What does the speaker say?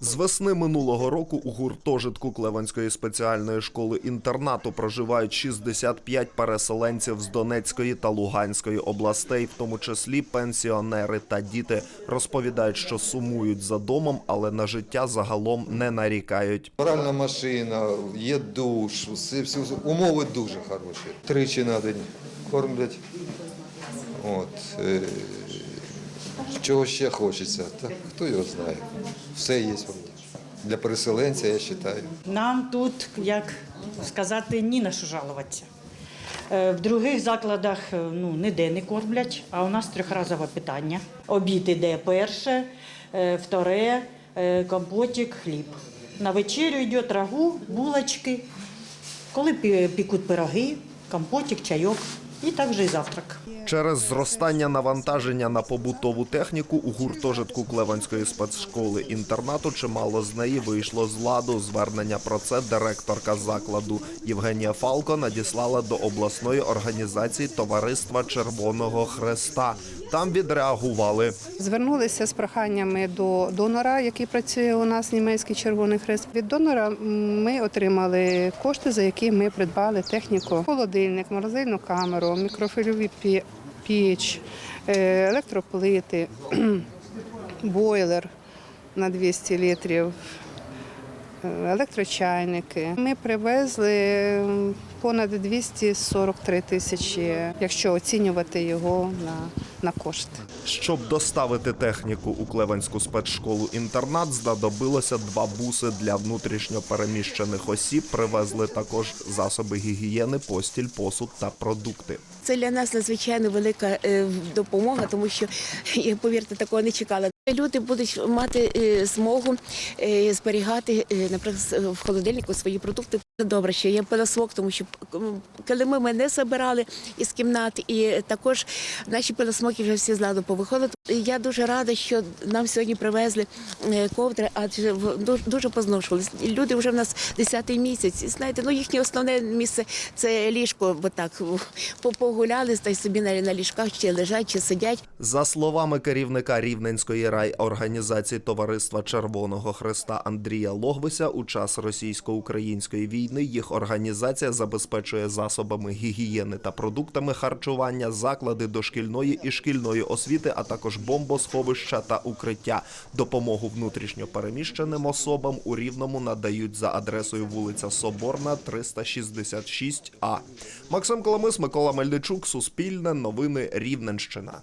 З весни минулого року у гуртожитку Клеванської спеціальної школи інтернату проживають 65 переселенців з Донецької та Луганської областей, в тому числі пенсіонери та діти. Розповідають, що сумують за домом, але на життя загалом не нарікають. Пральна машина, є душ, все, все, умови дуже хороші. Тричі на день кормлять. От, е, чого ще хочеться, та хто його знає. Все є для переселенця, я вважаю. Нам тут, як сказати, ні на що жалуватися. Е, В других закладах е, ну, ніде не кормлять, а у нас трьохразове питання. Обід іде перше, е, вторе, компотик, хліб. На вечерю йде рагу, булочки, коли пікуть пироги, компотик, чайок і також і завтрак. Через зростання навантаження на побутову техніку у гуртожитку Клеванської спецшколи інтернату чимало з неї вийшло з ладу. Звернення про це директорка закладу Євгенія Фалко надіслала до обласної організації Товариства Червоного Хреста. Там відреагували. Звернулися з проханнями до донора, який працює у нас німецький Червоний Хрест. Від донора ми отримали кошти, за які ми придбали техніку: холодильник, морозильну камеру, мікрофильові пі- піч, е, електроплити, бойлер на 200 літрів. е, Електрочайники. Ми привезли понад 243 тисячі, якщо оцінювати його на, на кошти. Щоб доставити техніку у Клеванську спецшколу інтернат, знадобилося два буси для внутрішньо переміщених осіб. Привезли також засоби гігієни, постіль, посуд та продукти. Це для нас надзвичайно велика е, допомога, тому що повірте, такого не чекала. Люди будуть мати е, змогу е, зберігати, е, наприклад, в холодильнику свої продукти. Це Добре, що є пилосмок, тому що килими ми не забирали із кімнат, і також наші пилосмоки вже всі з ладу повиходили. Я дуже рада, що нам сьогодні привезли ковдри, адже дуже- позношувалися. Люди вже в нас 10-й місяць. Знаєте, ну їхнє основне місце це ліжко, бо так погуляли та й собі на ліжках чи лежать, чи сидять. За словами керівника Рівненської райорганізації Товариства Червоного Хреста Андрія Логвися, у час російсько-української війни їх організація забезпечує засобами гігієни та продуктами харчування, заклади дошкільної і шкільної освіти, а також бомбосховища та укриття. Допомогу внутрішньо переміщеним особам у Рівному надають за адресою вулиця Соборна, 366А. Максим Коломис, Микола Мельничук, Суспільне, Новини Рівненщина.